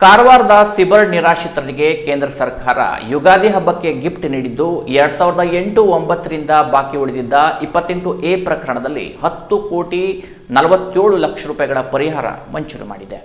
ಕಾರವಾರದ ಸಿಬರ್ ನಿರಾಶ್ರಿತರಿಗೆ ಕೇಂದ್ರ ಸರ್ಕಾರ ಯುಗಾದಿ ಹಬ್ಬಕ್ಕೆ ಗಿಫ್ಟ್ ನೀಡಿದ್ದು ಎರಡ್ ಸಾವಿರದ ಎಂಟು ಒಂಬತ್ತರಿಂದ ಬಾಕಿ ಉಳಿದಿದ್ದ ಇಪ್ಪತ್ತೆಂಟು ಎ ಪ್ರಕರಣದಲ್ಲಿ ಹತ್ತು ಕೋಟಿ ನಲವತ್ತೇಳು ಲಕ್ಷ ರೂಪಾಯಿಗಳ ಪರಿಹಾರ ಮಂಜೂರು ಮಾಡಿದೆ.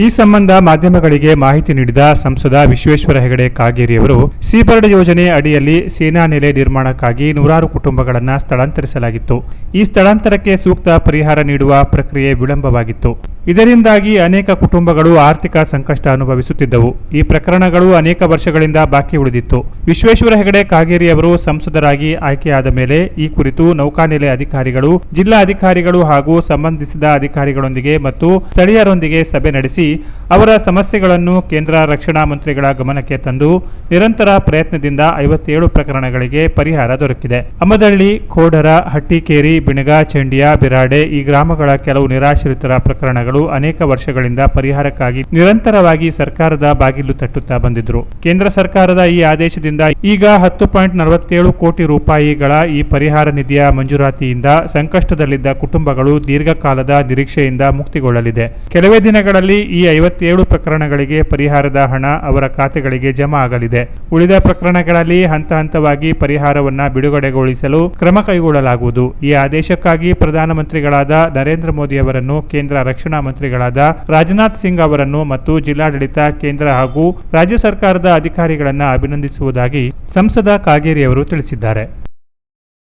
ಈ ಸಂಬಂಧ ಮಾಧ್ಯಮಗಳಿಗೆ ಮಾಹಿತಿ ನೀಡಿದ ಸಂಸದ ವಿಶ್ವೇಶ್ವರ ಹೆಗಡೆ ಕಾಗೇರಿಯವರು ಸೀಬರ್ಡ್ ಯೋಜನೆ ಅಡಿಯಲ್ಲಿ ಸೇನಾ ನೆಲೆ ನಿರ್ಮಾಣಕ್ಕಾಗಿ ನೂರಾರು ಕುಟುಂಬಗಳನ್ನು ಸ್ಥಳಾಂತರಿಸಲಾಗಿತ್ತು. ಈ ಸ್ಥಳಾಂತರಕ್ಕೆ ಸೂಕ್ತ ಪರಿಹಾರ ನೀಡುವ ಪ್ರಕ್ರಿಯೆ ವಿಳಂಬವಾಗಿತ್ತು. ಇದರಿಂದಾಗಿ ಅನೇಕ ಕುಟುಂಬಗಳು ಆರ್ಥಿಕ ಸಂಕಷ್ಟ ಅನುಭವಿಸುತ್ತಿದ್ದವು. ಈ ಪ್ರಕರಣಗಳು ಅನೇಕ ವರ್ಷಗಳಿಂದ ಬಾಕಿ ಉಳಿದಿತ್ತು. ವಿಶ್ವೇಶ್ವರ ಹೆಗಡೆ ಕಾಗೇರಿ ಅವರು ಸಂಸದರಾಗಿ ಆಯ್ಕೆಯಾದ ಮೇಲೆ ಈ ಕುರಿತು ನೌಕಾನೆಲೆ ಅಧಿಕಾರಿಗಳು, ಜಿಲ್ಲಾ ಅಧಿಕಾರಿಗಳು ಹಾಗೂ ಸಂಬಂಧಿಸಿದ ಅಧಿಕಾರಿಗಳೊಂದಿಗೆ ಮತ್ತು ಸ್ಥಳೀಯರೊಂದಿಗೆ ಸಭೆ ನಡೆಸಿ ಅವರ ಸಮಸ್ಯೆಗಳನ್ನು ಕೇಂದ್ರ ರಕ್ಷಣಾ ಮಂತ್ರಿಗಳ ಗಮನಕ್ಕೆ ತಂದು ನಿರಂತರ ಪ್ರಯತ್ನದಿಂದ ಐವತ್ತೇಳು ಪ್ರಕರಣಗಳಿಗೆ ಪರಿಹಾರ ದೊರಕಿದೆ. ಅಮದಳ್ಳಿ ಕೋಡರ, ಹಟ್ಟಿಕೇರಿ, ಬಿಣಗ, ಚಂಡಿಯ, ಬಿರಾಡೆ ಈ ಗ್ರಾಮಗಳ ಕೆಲವು ನಿರಾಶ್ರಿತರ ಪ್ರಕರಣಗಳು ಅನೇಕ ವರ್ಷಗಳಿಂದ ಪರಿಹಾರಕ್ಕಾಗಿ ನಿರಂತರವಾಗಿ ಸರ್ಕಾರದ ಬಾಗಿಲು ತಟ್ಟುತ್ತಾ ಬಂದಿದ್ರು. ಕೇಂದ್ರ ಸರ್ಕಾರದ ಈ ಆದೇಶದಿಂದ ಈಗ ಹತ್ತು ಪಾಯಿಂಟ್ ನಲವತ್ತೇಳು ಕೋಟಿ ರೂಪಾಯಿಗಳ ಈ ಪರಿಹಾರ ನಿಧಿಯ ಮಂಜೂರಾತಿಯಿಂದ ಸಂಕಷ್ಟದಲ್ಲಿದ್ದ ಕುಟುಂಬಗಳು ದೀರ್ಘಕಾಲದ ನಿರೀಕ್ಷೆಯಿಂದ ಮುಕ್ತಿಗೊಳ್ಳಲಿದೆ. ಕೆಲವೇ ದಿನಗಳಲ್ಲಿ ಈ ಐವತ್ತೇಳು ಪ್ರಕರಣಗಳಿಗೆ ಪರಿಹಾರದ ಹಣ ಅವರ ಖಾತೆಗಳಿಗೆ ಜಮಾ ಆಗಲಿದೆ. ಉಳಿದ ಪ್ರಕರಣಗಳಲ್ಲಿ ಹಂತ ಹಂತವಾಗಿ ಪರಿಹಾರವನ್ನು ಬಿಡುಗಡೆಗೊಳಿಸಲು ಕ್ರಮ ಕೈಗೊಳ್ಳಲಾಗುವುದು. ಈ ಆದೇಶಕ್ಕಾಗಿ ಪ್ರಧಾನಮಂತ್ರಿಗಳಾದ ನರೇಂದ್ರ ಮೋದಿ ಅವರನ್ನು ಕೇಂದ್ರ ರಕ್ಷಣಾ ಮಂತ್ರಿಗಳಾದ ರಾಜನಾಥ್ ಸಿಂಗ್ ಅವರನ್ನು ಮತ್ತು ಜಿಲ್ಲಾಡಳಿತ, ಕೇಂದ್ರ ಹಾಗೂ ರಾಜ್ಯ ಸರ್ಕಾರದ ಅಧಿಕಾರಿಗಳನ್ನು ಅಭಿನಂದಿಸುವುದಾಗಿ ಸಂಸದ ಕಾಗೇರಿ ಅವರು ತಿಳಿಸಿದ್ದಾರೆ.